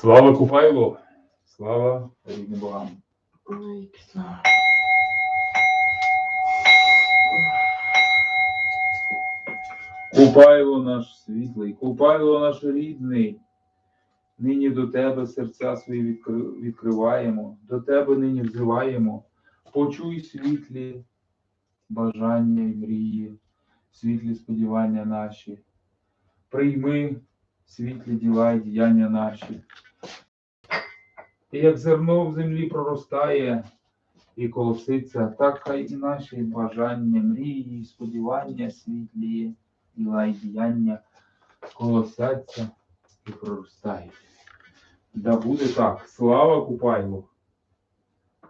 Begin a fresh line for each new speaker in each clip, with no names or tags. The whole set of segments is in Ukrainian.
Слава Купайлу! Слава рідним богам! Купайло наш світлий, Купайло наш рідний. Нині до тебе серця свої відкриваємо, до тебе нині взиваємо. Почуй світлі бажання і мрії, світлі сподівання наші. Прийми світлі діла і діяння наші. І як зерно в землі проростає і колоситься, так хай і наші бажання, мрії, сподівання світлі, діла і діяння колосяться і проростають. Да буде так. Слава Купайлу!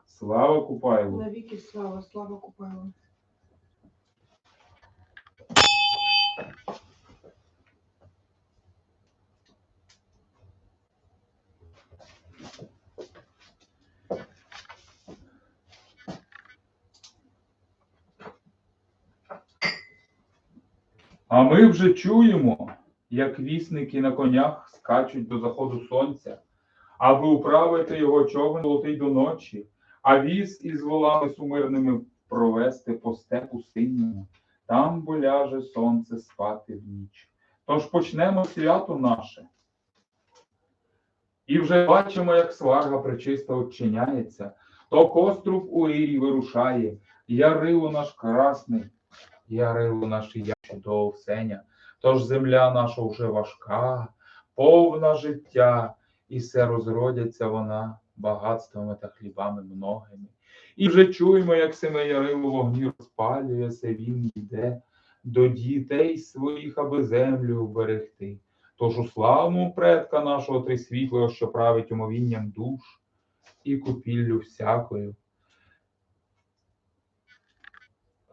Слава Купайлу!
Навіки слава, слава Купайлу.
Ми вже чуємо, як вісники на конях скачуть до заходу сонця, аби управити його човен золотий до ночі, а віз із волами сумирними провести по степу синьому, там бо ляже сонце спати в ніч. Тож почнемо свято наше. І вже бачимо, як сварга причиста очиняється, то коструб у Ірі вирушає, ярило наш красний, ярило наш я чудово всеня. Тож земля наша вже важка, повна життя, і все розродяться вона багатствами та хлібами многими. І вже чуємо, як семе ярило вогні розпалює, все він йде до дітей своїх, аби землю вберегти. Тож у славу предка нашого трисвітлого, що править умовінням душ і купіллю всякою.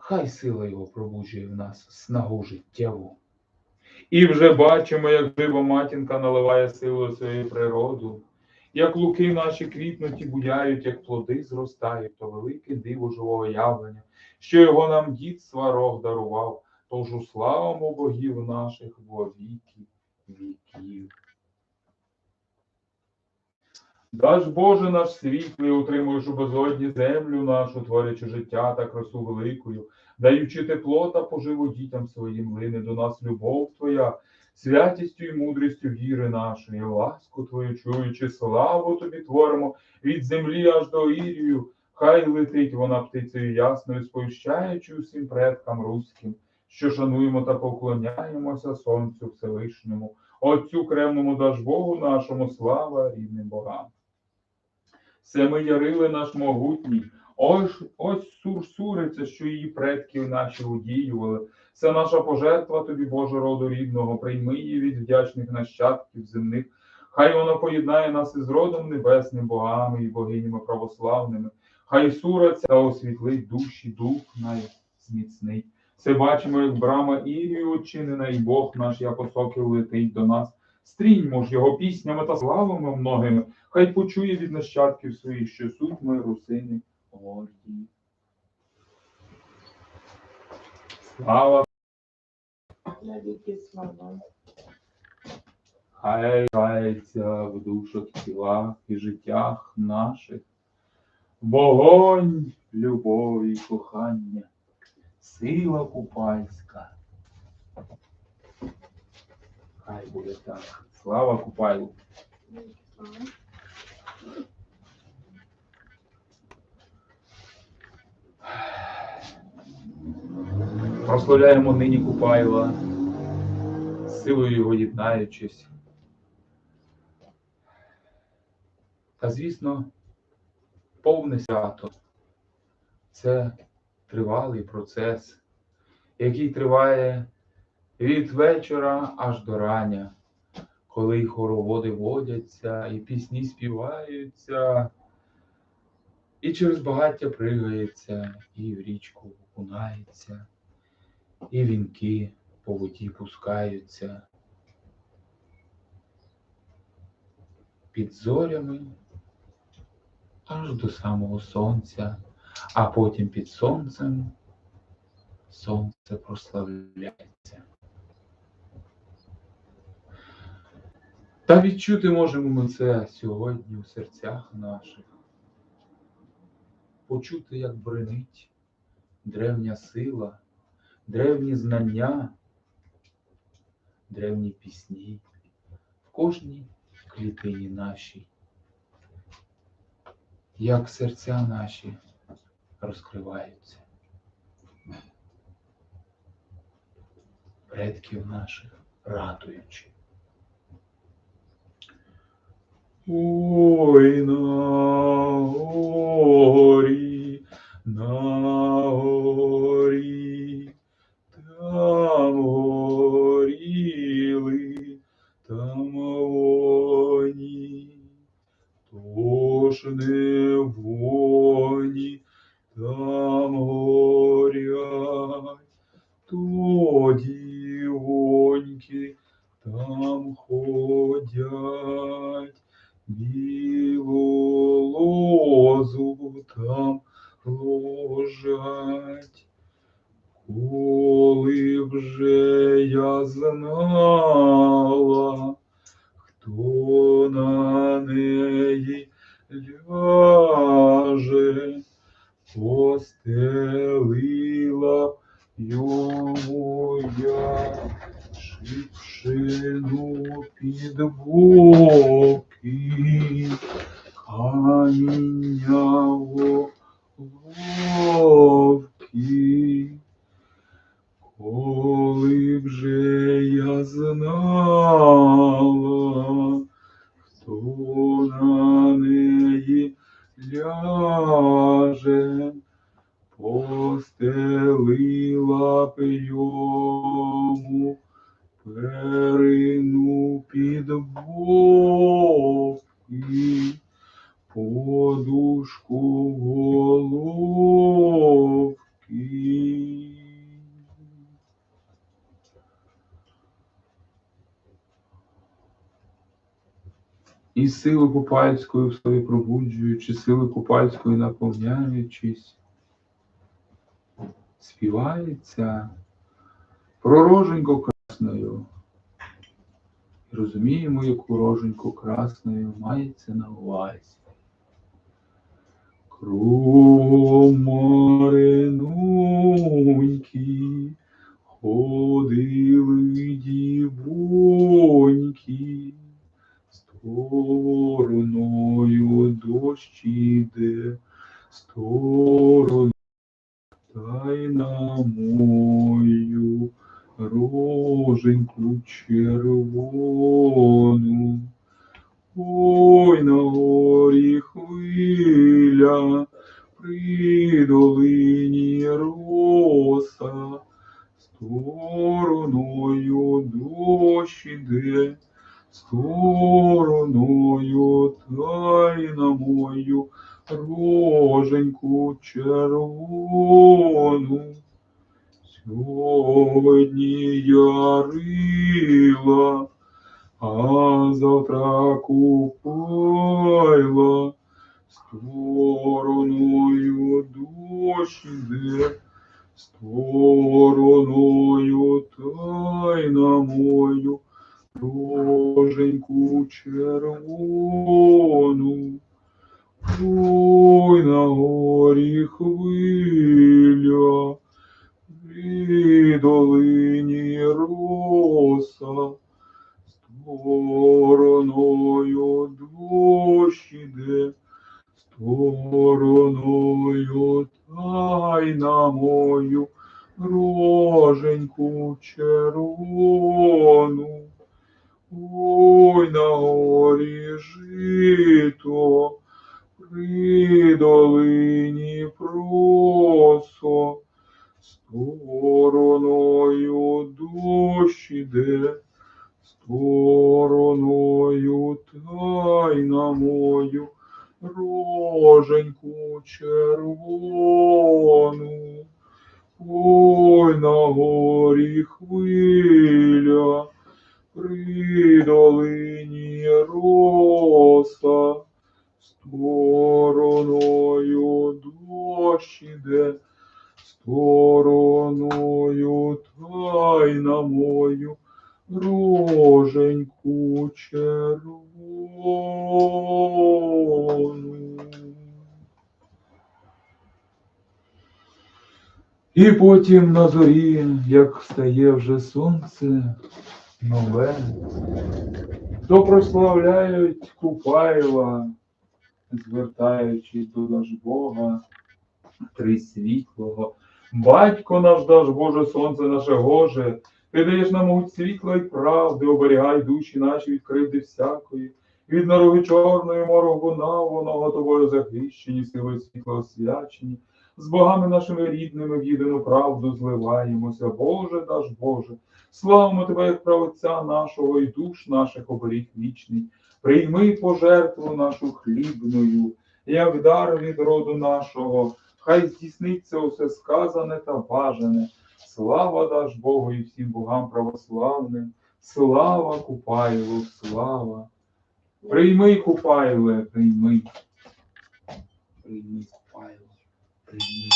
Хай сила його пробуджує в нас снагу життєву. І вже бачимо, як жива матінка наливає силу свою природу, як луки наші квітнуть і буяють, як плоди зростають, то велике диво живого явлення, що його нам дід сварог дарував, тож уславимо богів наших во віки віків. Даж Боже наш світлий, утримуєш у безодні землю нашу, творячи життя та красу великою, даючи тепло та поживу дітям своїм, лине до нас любов Твоя, святістю і мудрістю віри нашої, ласку Твою чуючи, славу Тобі творимо від землі аж до Ірію, хай летить вона птицею ясною, сповіщаючи усім предкам руським, що шануємо та поклоняємося Сонцю Всевишньому, Отцю кремному даж Богу нашому, слава рідним богам. Все ми ярили наш могутній, ось ось сурсуриця, що її предків наші удіювали. Це наша пожертва тобі, Боже роду рідного, прийми її від вдячних нащадків земних. Хай вона поєднає нас із родом небесним богами і богинями православними. Хай сураця освітлить душі дух найзміцний. Все бачимо, як брама Ірію очинена, і Бог наш, як осоків летить до нас. Стріньмо ж його піснями та славами многими, хай почує від нащадків своїх, що суть ми русини горді. Слава,
Навіки слава.
хай грається в душах, тілах і життях наших. Вогонь любові кохання, сила купальська. Хай буде так. Слава Купайлу. Прославляємо нині Купайла, силою його єднаючись. Та, звісно, повне свято це тривалий процес, який триває від вечора аж до рання, коли й хороводи водяться, і пісні співаються, і через багаття пригається, і в річку окунається і вінки по воді пускаються. Під зорями аж до самого сонця, а потім під сонцем сонце прославляється. Та відчути можемо ми це сьогодні у серцях наших. Почути, як бренить древня сила, древні знання, древні пісні в кожній клітині нашій. Як серця наші розкриваються. Предків наших радуючи. Ой на постелила йому я шипшину під боки, каміння головки. Коли вже я знала, хто на неї ляже, постелила б йому перину під боки, подушку головки. І сили купальської в собі пробуджуючи, сили купальської наповняючись, співається про роженьку красною. Розуміємо, яку роженьку красною мається на увазі. Кругом мариноньки ходили дівоньки, стороною дощ іде, стороною та й на мою роженьку червону. Ой, на горі хвиля, при долині роса, стороною дощ іде, стороною стороною та й на мою роженьку червону. Ой, на горі хвиля, при долині роса, стороною дощ іде, стороною та й мою роженьку червону. Ой, на горі жито, при долині просо, стороною дощ іде, стороною та й на мою роженьку червону. Ой, на горі хвиля, при долині роса, стороною дощ іде, стороною та мою роженьку червону. І потім на зорі, як встає вже сонце нове, то прославляють Купайла, звертаючись до наш Бога, Трисвітлого. Батько наш даж Боже, сонце наше Гоже, ти даєш нам світла й правди, оберігай душі наші від кривди всякої, від нароги чорної морогу навоного тобою захищені, силою світла освячені. З богами нашими рідними в єдину правду зливаємося, Боже наш Боже, славимо Тебе, як правоця нашого і душ наших оберіг вічний. Прийми пожертву нашу хлібною, як дар від роду нашого, хай здійсниться усе сказане та бажане. Слава даш Богу і всім богам православним, слава Купайлу, слава. Прийми, Купайле, прийми. Прийми, Купайле, прийми.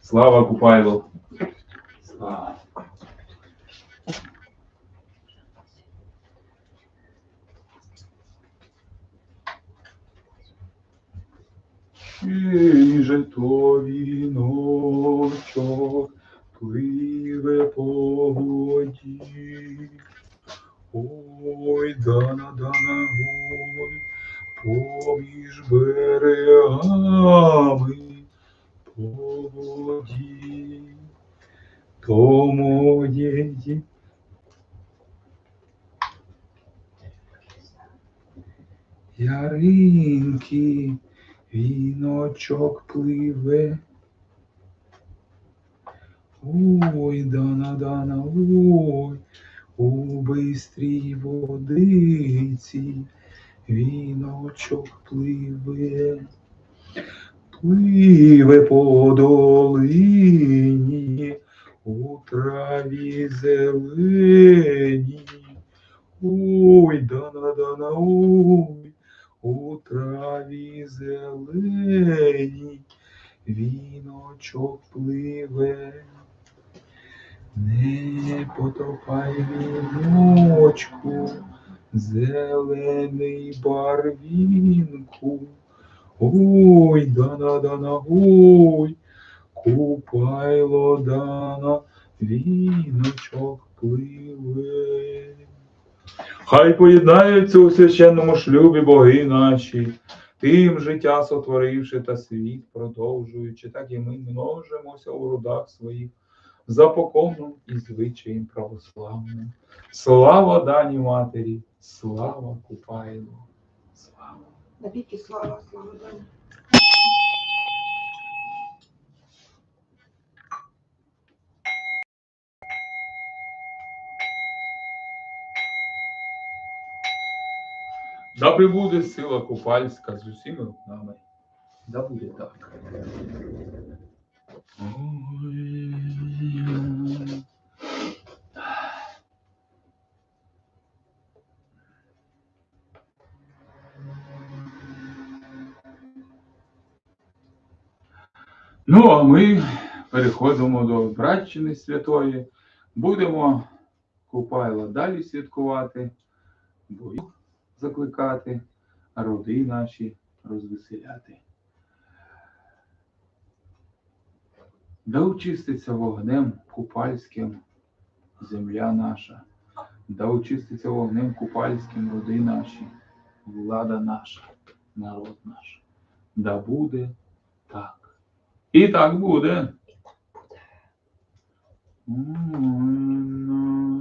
Слава Купайлу. Слава. Чий же то віночок пливе по воді. Ой, дана, дана, ой, поміж берегами по воді, то моєї. Яринки, віночок пливе. Ой, дана, дана, ой, у бистрій водиці віночок пливе. Пливе по долині у траві зелені. Ой, дана, дана, ой, у траві зелені віночок пливе. Не потопай віночку, зелений барвінку. Ой, дана, дана, ой, купайло дана, віночок пливе. Хай поєднаються у священному шлюбі боги наші, тим життя сотворивши та світ продовжуючи, так і ми множимося у родах своїх за поконом і звичаєм православним. Слава дані матері, слава Купайлу, слава.
Навіки слава, слава Дані.
Да прибуде сила купальська з усіми нами. Да буде так. Ну, а ми переходимо до Братчини Святої. Будемо Купайла далі святкувати, богів закликати, роди наші розвеселяти. Да очиститься вогнем купальським земля наша, да очиститься вогнем купальським роди наші, влада наша, народ наш. Да буде так. І так буде. М,